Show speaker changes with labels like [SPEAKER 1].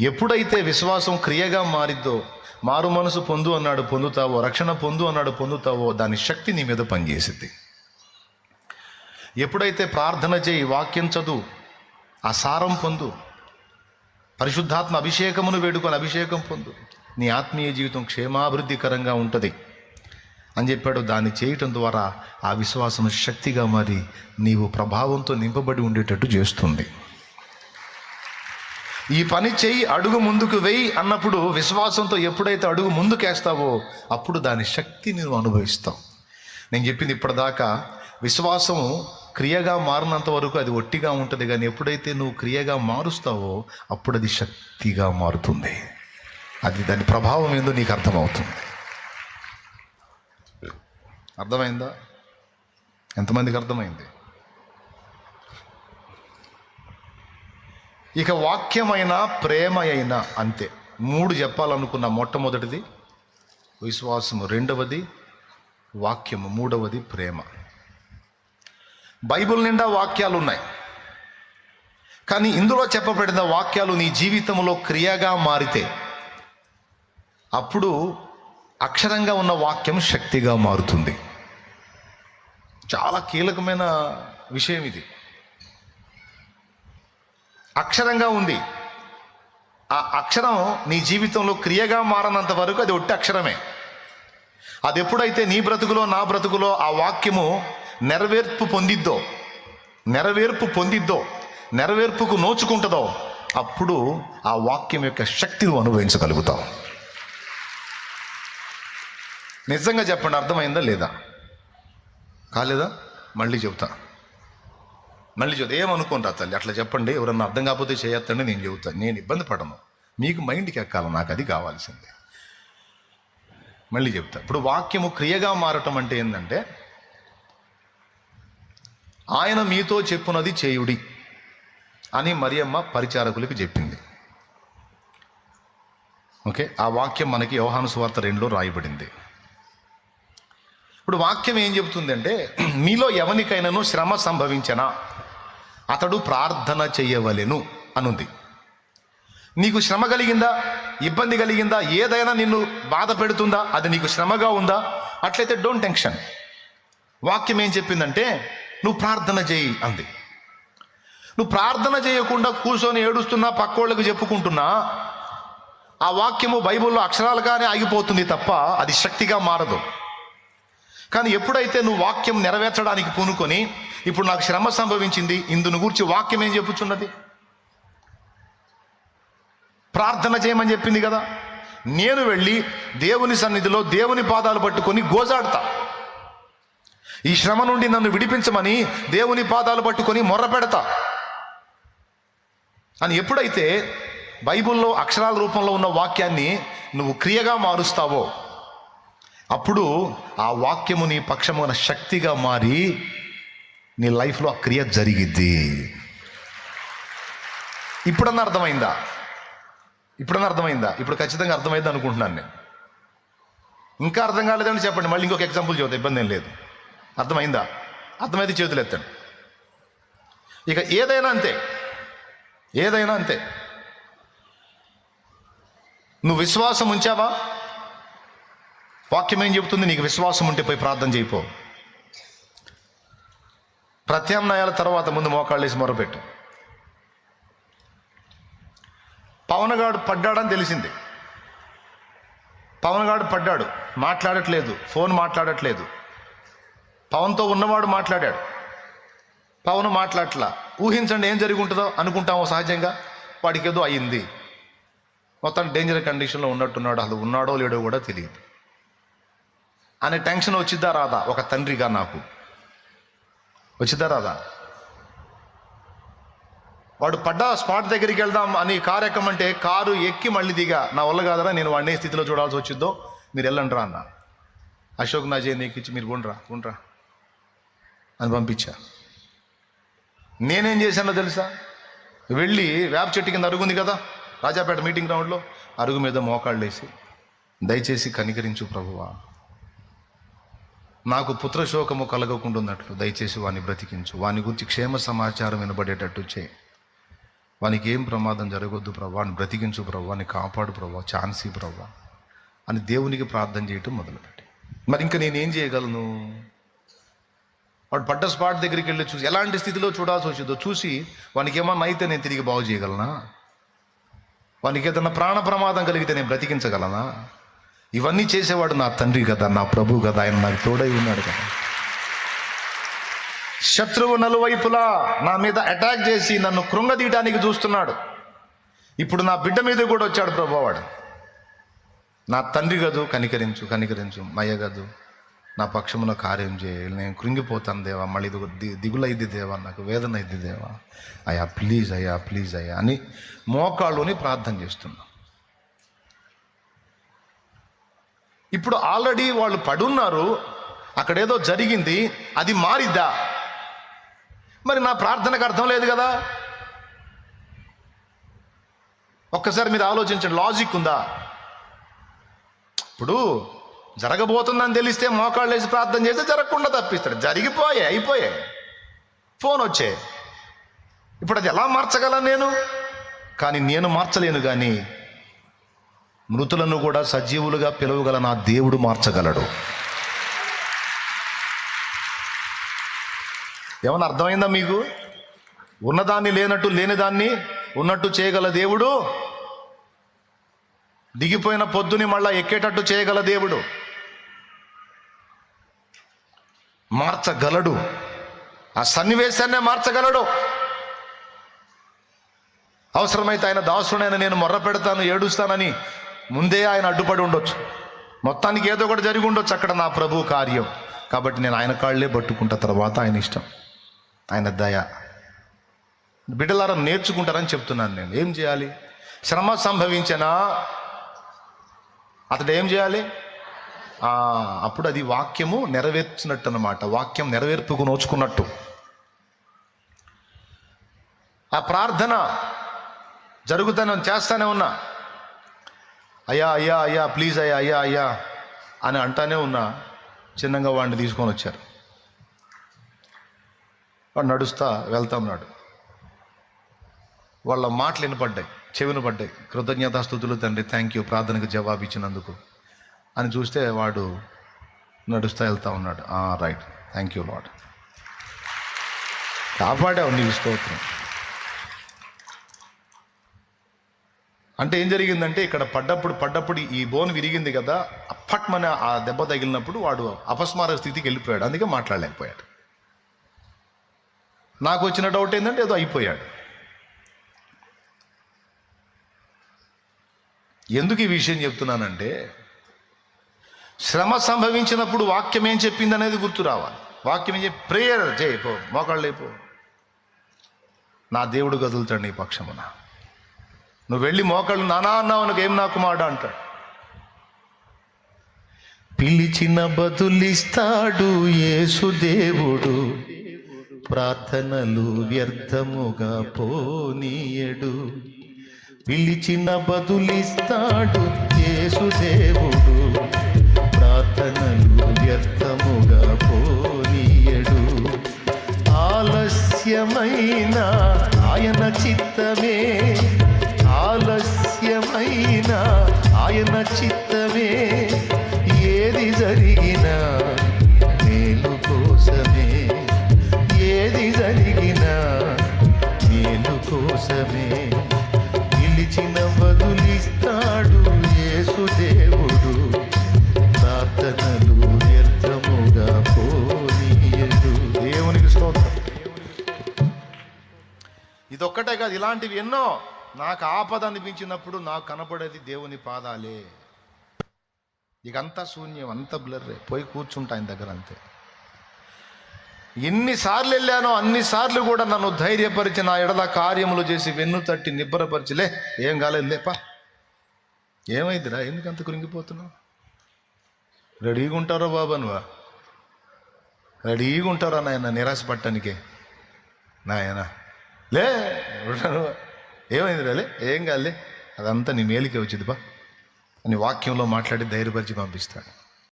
[SPEAKER 1] ఎప్పుడైతే విశ్వాసం క్రియగా మారిద్దో మారు మనసు పొందు అన్నాడు పొందుతావో రక్షణ పొందు అన్నాడు పొందుతావో దాని శక్తి నీ మీద పనిచేసింది ఎప్పుడైతే ప్రార్థన చేయి వాక్యం చదువు ఆ సారం పొందు పరిశుద్ధాత్మ అభిషేకమును వేడుకొని అభిషేకం పొందు నీ ఆత్మీయ జీవితం క్షేమాభివృద్ధికరంగా ఉంటుంది అని చెప్పాడు. దాన్ని చేయటం ద్వారా ఆ విశ్వాసం శక్తిగా మారి నీవు ప్రభావంతో నింపబడి ఉండేటట్టు చేస్తుంది. ఈ పని చెయ్యి అడుగు ముందుకు వెయ్యి అన్నప్పుడు విశ్వాసంతో ఎప్పుడైతే అడుగు ముందుకేస్తావో అప్పుడు దాని శక్తి నువ్వు అనుభవిస్తావు. నేను చెప్పింది ఇప్పటిదాకా విశ్వాసము క్రియగా మారినంత వరకు అది ఒట్టిగా ఉంటుంది కానీ ఎప్పుడైతే నువ్వు క్రియగా మారుస్తావో అప్పుడు అది శక్తిగా మారుతుంది. అది దాని ప్రభావం ఏందో నీకు అర్థమవుతుంది. అర్థమైందా? ఎంతమందికి అర్థమైంది? ఇక వాక్యమైన ప్రేమ అయినా అంతే. మూడు చెప్పాలనుకున్న మొట్టమొదటిది విశ్వాసము. రెండవది వాక్యము. మూడవది ప్రేమ. బైబిల్ నిండా వాక్యాలు ఉన్నాయి కానీ ఇందులో చెప్పబడిన వాక్యాలు నీ జీవితంలో క్రియగా మారితే అప్పుడు అక్షరంగా ఉన్న వాక్యం శక్తిగా మారుతుంది. చాలా కీలకమైన విషయం ఇది. అక్షరంగా ఉంది. ఆ అక్షరం నీ జీవితంలో క్రియగా మారనంత వరకు అది ఒట్టి అక్షరమే. అది ఎప్పుడైతే నీ బ్రతుకులో నా బ్రతుకులో ఆ వాక్యము నెరవేర్పు పొందిద్దో నెరవేర్పు పొందిద్దో నెరవేర్పుకు నోచుకుంటుందో అప్పుడు ఆ వాక్యం యొక్క శక్తి నువ్వు అనుభవించగలుగుతావు. నిజంగా చెప్పండి అర్థమైందా లేదా? కాలేదా? మళ్ళీ చెబుతా మళ్ళీ చెబుతా ఏమనుకోనరా తల్లి అట్లా చెప్పండి ఎవరన్నా అర్థం కాకపోతే చేయొద్దండి నేను చెబుతాను నేను ఇబ్బంది పడను. మీకు మైండ్కి ఎక్కాలి నాకు అది కావాల్సిందే. మళ్ళీ చెప్తా. ఇప్పుడు వాక్యము క్రియగా మారటం అంటే ఏంటంటే ఆయన మీతో చెప్పునది చేయుడి అని మరియమ్మ పరిచారకులకు చెప్పింది. ఓకే? ఆ వాక్యం మనకి వ్యవహాను సువార్త రెండులో రాయబడింది. ఇప్పుడు వాక్యం ఏం చెబుతుందంటే మీలో ఎవనికైనాను శ్రమ సంభవించనా? అతడు ప్రార్థన చేయవలెను అనుంది. నీకు శ్రమ కలిగిందా? ఇబ్బంది కలిగిందా? ఏదైనా నిన్ను బాధ పెడుతుందా? అది నీకు శ్రమగా ఉందా? అట్లయితే డోంట్ టెన్షన్ వాక్యం ఏం చెప్పిందంటే నువ్వు ప్రార్థన చేయి అంది. నువ్వు ప్రార్థన చేయకుండా కూర్చొని ఏడుస్తున్నా పక్కోళ్ళకు చెప్పుకుంటున్నా ఆ వాక్యము బైబిల్లో అక్షరాలుగానే ఆగిపోతుంది తప్ప అది శక్తిగా మారదు. కానీ ఎప్పుడైతే నువ్వు వాక్యం నెరవేర్చడానికి పూనుకొని ఇప్పుడు నాకు శ్రమ సంభవించింది ఇందును గురించి వాక్యం ఏం చెప్పుచున్నది? ప్రార్థన చేయమని చెప్పింది కదా. నేను వెళ్ళి దేవుని సన్నిధిలో దేవుని పాదాలు పట్టుకొని గోజాడతా. ఈ శ్రమ నుండి నన్ను విడిపించమని దేవుని పాదాలు పట్టుకొని మొర్ర పెడతా. అని ఎప్పుడైతే బైబిల్లో అక్షరాల రూపంలో ఉన్న వాక్యాన్ని నువ్వు క్రియగా మారుస్తావో అప్పుడు ఆ వాక్యము నీ పక్షమున శక్తిగా మారి నీ లైఫ్లో ఆ క్రియ జరిగిద్ది. ఇప్పుడన్నా అర్థమైందా? ఇప్పుడన్నా అర్థమైందా? ఇప్పుడు ఖచ్చితంగా అర్థమైంది అనుకుంటున్నాను నేను. ఇంకా అర్థం కాలేదని చెప్పండి. మళ్ళీ ఇంకొక ఎగ్జాంపుల్ చెబుతా ఇబ్బంది ఏం లేదు. అర్థమైందా? అర్థమైతే చేతులు ఎత్తండి ఇక ఏదైనా అంతే. ఏదైనా అంతే. నువ్వు విశ్వాసం ఉంచావా? వాక్యం ఏం చెబుతుంది? నీకు విశ్వాసం ఉంటే పోయి ప్రార్థన చేయిపో ప్రత్యామ్నాయాల తర్వాత ముందు మోకాళ్ళేసి మొరపెట్టు. పవన్ గాడు పడ్డాడని తెలిసింది. పవన్ గాడు పడ్డాడు. మాట్లాడట్లేదు. ఫోన్ మాట్లాడట్లేదు. పవన్తో ఉన్నవాడు మాట్లాడాడు. పవన్ మాట్లాడట్లా. ఊహించండి ఏం జరిగి ఉంటుందో అనుకుంటామో సహజంగా. వాడికి ఏదో అయింది మొత్తం డేంజర్ కండిషన్లో ఉన్నట్టున్నాడు. అసలు ఉన్నాడో లేడో కూడా తెలియదు. అనే టెన్షన్ వచ్చిద్దా రాదా? ఒక తండ్రిగా నాకు. వచ్చిద్దా రాదా? వాడు పడ్డ స్పాట్ దగ్గరికి వెళ్దాం అని కారు ఎక్కమంటే కారు ఎక్కి మళ్ళీ దిగా. నా వల్ల కాదరా నేను వాడిని స్థితిలో చూడాల్సి వచ్చిద్దో మీరు వెళ్ళండి రా అన్న. అశోక్ నాజే నీకు ఇచ్చి మీరు గుండ్రా గుండ్రా అని పంపించా. నేనేం చేశానో తెలుసా? వెళ్ళి వేప చెట్టు కింద అరుగుంది కదా రాజాపేట మీటింగ్ గ్రౌండ్లో అరుగు మీద మోకాళ్ళు వేసి దయచేసి కనికరించు ప్రభువా. నాకు పుత్రశోకము కలగకుండాన్నట్లు దయచేసి వాని బ్రతికించు. వాని గురించి క్షేమ సమాచారం వినబడేటట్టు చే వానికి ఏం ప్రమాదం జరగొద్దు ప్రభా. అని బ్రతికించు ప్రభా. అని కాపాడు ప్రభా. ఛాన్సీ ప్రభా. అని దేవునికి ప్రార్థన చేయటం మొదలుపెట్టి. మరి ఇంకా నేనేం చేయగలను? వాడు పడ్డ స్పాట్ దగ్గరికి వెళ్ళి చూసి ఎలాంటి స్థితిలో చూడాల్సి వచ్చిందో చూసి వానికి ఏమన్నా అయితే నేను తిరిగి బాగు చేయగలనా? వానికి ఏదైనా ప్రాణ ప్రమాదం కలిగితే నేను బ్రతికించగలనా? ఇవన్నీ చేసేవాడు నా తండ్రి కదా నా ప్రభు కదా ఆయన నాకు తోడై ఉన్నాడు కదా. శత్రువు నలువైపులా నా మీద అటాక్ చేసి నన్ను కృంగదీయడానికి చూస్తున్నాడు. ఇప్పుడు నా బిడ్డ మీద కూడా వచ్చాడు ప్రభువాడు. నా తండ్రి గదు కనికరించు కనికరించు మయ్య గదు నా పక్షమున కార్యం చేయ నేను కృంగిపోతాను దేవా మళ్ళీ ఇది దిగులైద్ది దేవా నాకు వేదన అయింది దేవా. అయ్యా ప్లీజ్ అయ్యా ప్లీజ్ అయ్యా అని మోకాళ్ళుని ప్రార్థన చేస్తున్నాను ఇప్పుడు ఆల్రెడీ వాళ్ళు పడున్నారు. అక్కడేదో జరిగింది. అది మారిద్దా? మరి నా ప్రార్థనకు అర్థం లేదు కదా? ఒక్కసారి మీరు ఆలోచించండి. లాజిక్ ఉందా? ఇప్పుడు జరగబోతుందని తెలిస్తే మోకాళ్ళు వేసి ప్రార్థన చేస్తే జరగకుండా తప్పిస్తాడు. జరిగిపోయాయి అయిపోయాయి. ఫోన్ వచ్చే. ఇప్పుడు అది ఎలా మార్చగలను నేను? కానీ నేను మార్చలేను కానీ మృతులను కూడా సజీవులుగా పిలవగల నా దేవుడు మార్చగలడు. ఏమన్నా అర్థమైందా మీకు? ఉన్నదాన్ని లేనట్టు లేనిదాన్ని ఉన్నట్టు చేయగల దేవుడు? దిగిపోయిన పొద్దుని మళ్ళా ఎక్కేటట్టు చేయగల దేవుడు? మార్చగలడు. ఆ సన్నివేశాన్నే మార్చగలడు. అవసరమైతే ఆయన దాసుడైన నేను మొర్ర పెడతాను ఏడుస్తానని ముందే ఆయన అడ్డుపడి ఉండొచ్చు. మొత్తానికి ఏదో ఒకటి జరిగి ఉండొచ్చు అక్కడ నా ప్రభు కార్యం. కాబట్టి నేను ఆయన కాళ్ళే పట్టుకుంటా తర్వాత ఆయన ఇష్టం. ఆయన దయ. బిడ్డలారా నేర్చుకుంటారని చెప్తున్నాను నేను. ఏం చేయాలి? శ్రమ సంభవించనా అతడు ఏం చేయాలి? అప్పుడు అది వాక్యము నెరవేర్చినట్టు అనమాట వాక్యం నెరవేర్పుకు నోచుకున్నట్టు. ఆ ప్రార్థన జరుగుతానే చేస్తానే ఉన్నా. అయ్యా అయ్యా అయ్యా ప్లీజ్ అయ్యా అయ్యా అయ్యా అని అంటానే ఉన్నా. చిన్నగా వాడిని తీసుకొని వచ్చారు. వాడు నడుస్తా వెళ్తా ఉన్నాడు వాళ్ళ మాటలు వినపడ్డాయి చెవిన పడ్డాయి. కృతజ్ఞతాస్థుతులు తండ్రి థ్యాంక్ యూ ప్రార్థనకు జవాబు ఇచ్చినందుకు అని చూస్తే వాడు నడుస్తా వెళ్తా ఉన్నాడు. రైట్ థ్యాంక్ యూ లాడ్ కాపాడావు నీకు స్తోత్రం. అంటే ఏం జరిగిందంటే ఇక్కడ పడ్డప్పుడు పడ్డప్పుడు ఈ బోన్ విరిగింది కదా అప్పట్మన ఆ దెబ్బ తగిలినప్పుడు వాడు అపస్మార స్థితికి వెళ్ళిపోయాడు. అందుకే మాట్లాడలేకపోయాడు. నాకు వచ్చిన డౌట్ ఏంటంటే ఏదో అయిపోయాడు. ఎందుకు ఈ విషయం చెప్తున్నానంటే శ్రమ సంభవించినప్పుడు వాక్యం ఏం చెప్పింది అనేది గుర్తు రావాలి. వాక్యం ఏం చెప్పి ప్రేయర్ చేయపో మోకాళ్ళు లేపో. నా దేవుడు కదులుతాడు నీ పక్షమున. నువ్వు వెళ్ళి మోకాళ్ళు నానా అన్నావు నాకు ఏం నాకు మాట అంటాడు. పిలిచిన బదులిస్తాడు యేసు దేవుడు ప్రార్థనలు వ్యర్థముగా పోనీయడు. పిలిచిన బదులిస్తాడు యేసు దేవుడు ప్రార్థనలు వ్యర్థముగా పోనీయడు. ఆలస్యమైన ఆయన చిత్తమే చిత్తమే. ఏది జరిగినా మేలు కోసమే. ఏది జరిగినా మేలు కోసమే. నిలిచిన బదులిస్తాడు యేసుదేవుడు ప్రార్థనలు వ్యర్థముగా పోనీయడు. దేవునికి స్తోత్రం. ఇదొక్కటే కాదు ఇలాంటివి ఎన్నో నాకు ఆపద అనిపించినప్పుడు నాకు కనపడేది దేవుని పాదాలే. ఇకంతా శూన్యం అంతా బ్లర్రే పోయి కూర్చుంటా ఆయన దగ్గర అంతే. ఎన్నిసార్లు వెళ్ళానో అన్నిసార్లు కూడా నన్ను ధైర్యపరిచి నా ఎడల కార్యములు చేసి వెన్ను తట్టి నిబ్బరపరిచిలే ఏం కాలేదు లేపా ఏమైందిరా? ఎందుకు అంత కృంగిపోతున్నావు? రెడీగా ఉంటారో బాబా నువ్వా? రెడీగా ఉంటారా నాయన? నిరాశపడటానికే నాయన. లే ఉంటాను ఏమైంది రాలే? ఏం కాదులే. అదంతా నీ మేలికే వచ్చింది బా. అని వాక్యంలో మాట్లాడి ధైర్యపరిచి పంపిస్తాడు.